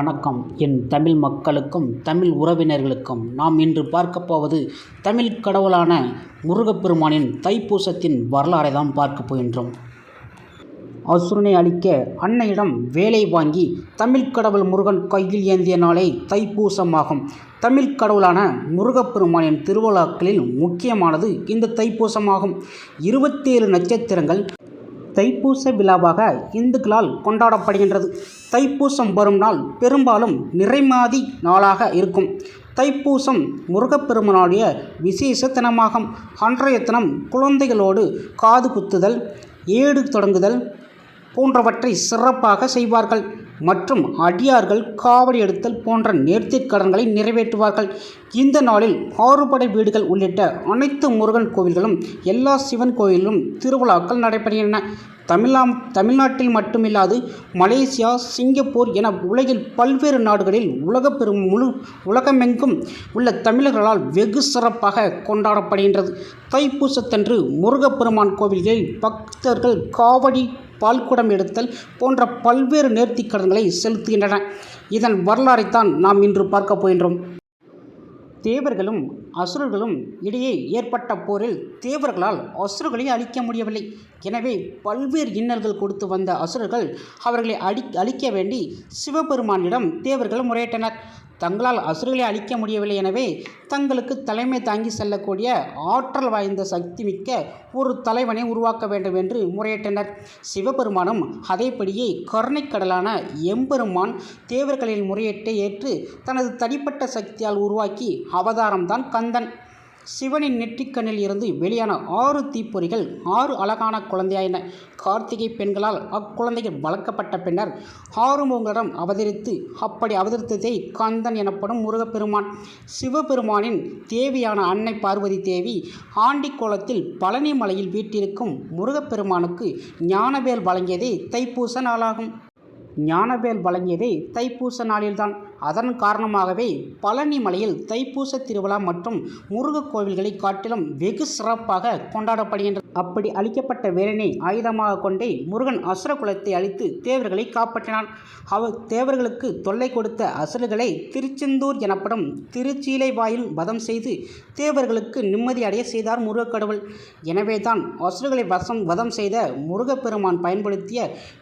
வணக்கம். என் தமிழ் மக்களுக்கும் தமிழ் உறவினர்களுக்கும் நாம் இன்று பார்க்கப் போவது தமிழ் கடவுளான முருகப்பெருமானின் தைப்பூசத்தின் வரலாறை தான் பார்க்கப் போகின்றோம். அசுரனை அழிக்க அன்னையிடம் வேலை வாங்கி தமிழ் கடவுள் முருகன் கையில் ஏந்திய நாளே தைப்பூசமாகும். தமிழ் கடவுளான முருகப்பெருமானின் திருவிழாக்களில் முக்கியமானது இந்த தைப்பூசமாகும். இருபத்தேழு நட்சத்திரங்கள் தைப்பூச விழாவாக இந்துக்களால் கொண்டாடப்படுகின்றது. தைப்பூசம் வரும் நாள் பெரும்பாலும் நிறைமாதி நாளாக இருக்கும். தைப்பூசம் முருகப்பெருமனுடைய விசேஷ தினமாகும். அன்றைய தினம் குழந்தைகளோடு காது குத்துதல் ஏடு தொடங்குதல் போன்றவற்றை சிறப்பாக செய்வார்கள். மற்றும் அடியார்கள் காவடி எடுத்தல் போன்ற நேர்த்திக்கடன்களை நிறைவேற்றுவார்கள். இந்த நாளில் ஆறுபடை வீடுகள் உள்ளிட்ட அனைத்து முருகன் கோவில்களும் எல்லா சிவன் கோவிலும் திருவிழாக்கள் நடைபெறுகின்றன. தமிழாம் தமிழ்நாட்டில் மட்டுமில்லாது மலேசியா சிங்கப்பூர் என உலகில் பல்வேறு நாடுகளில் உலக பெரும் முழு உலகமெங்கும் உள்ள தமிழர்களால் வெகு சிறப்பாக கொண்டாடப்படுகின்றது. தைப்பூசத்தன்று முருகப்பெருமான் கோவில்களில் பக்தர்கள் காவடி பால்குடம் எடுத்தல் போன்ற பல்வேறு நேர்த்திக்கடன்களை செலுத்துகின்றன இதன் வரலாறைத்தான் நாம் இன்று பார்க்க போகின்றோம். தேவர்களும் அசுரர்களும் இடையே ஏற்பட்ட போரில் தேவர்களால் அசுரர்களை அழிக்க முடியவில்லை. எனவே பல்வேறு இன்னல்கள் கொடுத்து வந்த அசுரர்கள் அவர்களை அடி அழிக்க வேண்டி சிவபெருமானிடம் தேவர்கள் முறையிட்டனர். தங்களால் அசுரர்களை அழிக்க முடியவில்லை எனவே தங்களுக்கு தலைமை தாங்கி செல்லக்கூடிய ஆற்றல் வாய்ந்த சக்தி மிக்க ஒரு தலைவனை உருவாக்க வேண்டும் என்று முறையிட்டனர். சிவபெருமானும் அதேபடியே கருணைக்கடலான எம்பெருமான் தேவர்களின் முறையீட்டை ஏற்று தனது தனிப்பட்ட சக்தியால் உருவாக்கி அவதாரம்தான் கந்தன். சிவனின் நெற்றிக்கண்ணில் இருந்து வெளியான ஆறு தீப்பொறிகள் ஆறு அழகான குழந்தையாயின கார்த்திகை பெண்களால் அக்குழந்தைகள் வளர்க்கப்பட்ட பின்னர் ஆறுமுகங்களிடம் அவதரித்து அப்படி அவதரித்ததே கந்தன் எனப்படும் முருகப்பெருமான். சிவபெருமானின் தேவியான அன்னை பார்வதி தேவி ஆண்டிக்கோலத்தில் பழனி மலையில் வீட்டிருக்கும் முருகப்பெருமானுக்கு ஞானவேல் வழங்கியதே தைப்பூச நாளாகும். ஞானவேல் வழங்கியதே தைப்பூச நாளில்தான். அதன் காரணமாகவே பழனி மலையில் தைப்பூச திருவிழா மற்றும் முருகக் கோவில்களை காட்டிலும் வெகு சிறப்பாக கொண்டாடப்படுகின்றது. அப்படி அளிக்கப்பட்ட வேலனை ஆயுதமாக கொண்டே முருகன் அசுர குலத்தை அழித்து தேவர்களை காப்பாற்றினான். அவர் தேவர்களுக்கு தொல்லை கொடுத்த அசுரர்களை திருச்செந்தூர் எனப்படும் திருச்சீலை வாயில் வதம் செய்து தேவர்களுக்கு நிம்மதி அடைய செய்தார் முருகக்கடவுள் எனவேதான் அசுரர்களை வசம் வதம் செய்த முருகப்பெருமான் பயன்படுத்திய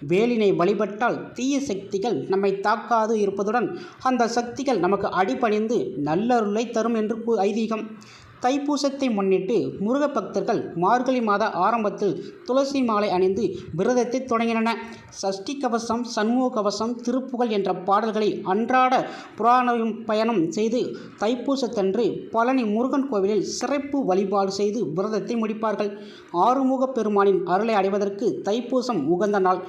வேலினை வழிபட்டால் தீய சக்திகள் நம்மை தாக்காது இருப்பதுடன் அந்த சக்திகள் நமக்கு அடிபணிந்து நல்லருளை தரும் என்று ஐதீகம். தைப்பூசத்தை முன்னிட்டு முருக பக்தர்கள் மார்கழி மாத ஆரம்பத்தில் துளசி மாலை அணிந்து விரதத்தை தொடங்கின சஷ்டி கவசம் சண்முக கவசம் திருப்புகழ் என்ற பாடல்களை அன்றாட புராணம் பயணம் செய்து தைப்பூசத்தன்று பழனி முருகன் கோவிலில் சிறப்பு வழிபாடு செய்து விரதத்தை முடிப்பார்கள். ஆறுமுக பெருமானின் அருளை அடைவதற்கு தைப்பூசம் உகந்த நாள்.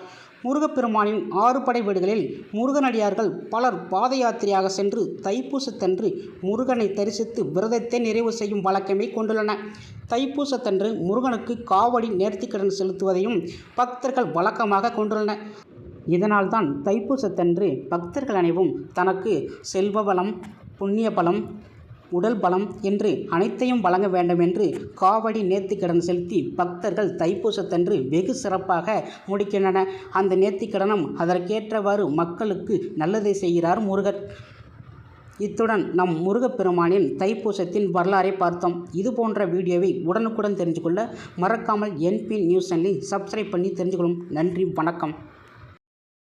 முருகப்பெருமானின் ஆறு படை வீடுகளில் முருகனடியார்கள் பலர் பாத யாத்திரையாக சென்று தைப்பூசத்தன்று முருகனை தரிசித்து விரதத்தை நிறைவு செய்யும் வழக்கமே கொண்டுள்ளன. தைப்பூசத்தன்று முருகனுக்கு காவடி நேர்த்திக்கடன் செலுத்துவதையும் பக்தர்கள் வழக்கமாக கொண்டுள்ளனர் இதனால்தான் தைப்பூசத்தன்று பக்தர்கள் அனைவரும் தனக்கு செல்வ வளம் புண்ணிய பலம் உடல் பலம் என்று அனைத்தையும் வழங்க வேண்டும் என்று காவடி நேர்த்திக்கடன் செலுத்தி பக்தர்கள் தைப்பூசத்தன்று வெகு சிறப்பாக முடிக்கின்றன அந்த நேர்த்திக்கடனும் அதற்கேற்றவாறு மக்களுக்கு நல்லதை செய்கிறார் முருகர். இத்துடன் நம் முருகப்பெருமானின் தைப்பூசத்தின் வரலாறை பார்த்தோம். இது போன்ற வீடியோவை உடனுக்குடன் தெரிஞ்சு கொள்ள மறக்காமல் என்பி நியூஸ் சேனலை சப்ஸ்கிரைப் பண்ணி தெரிஞ்சுக்கொள்ளும் நன்றி வணக்கம்.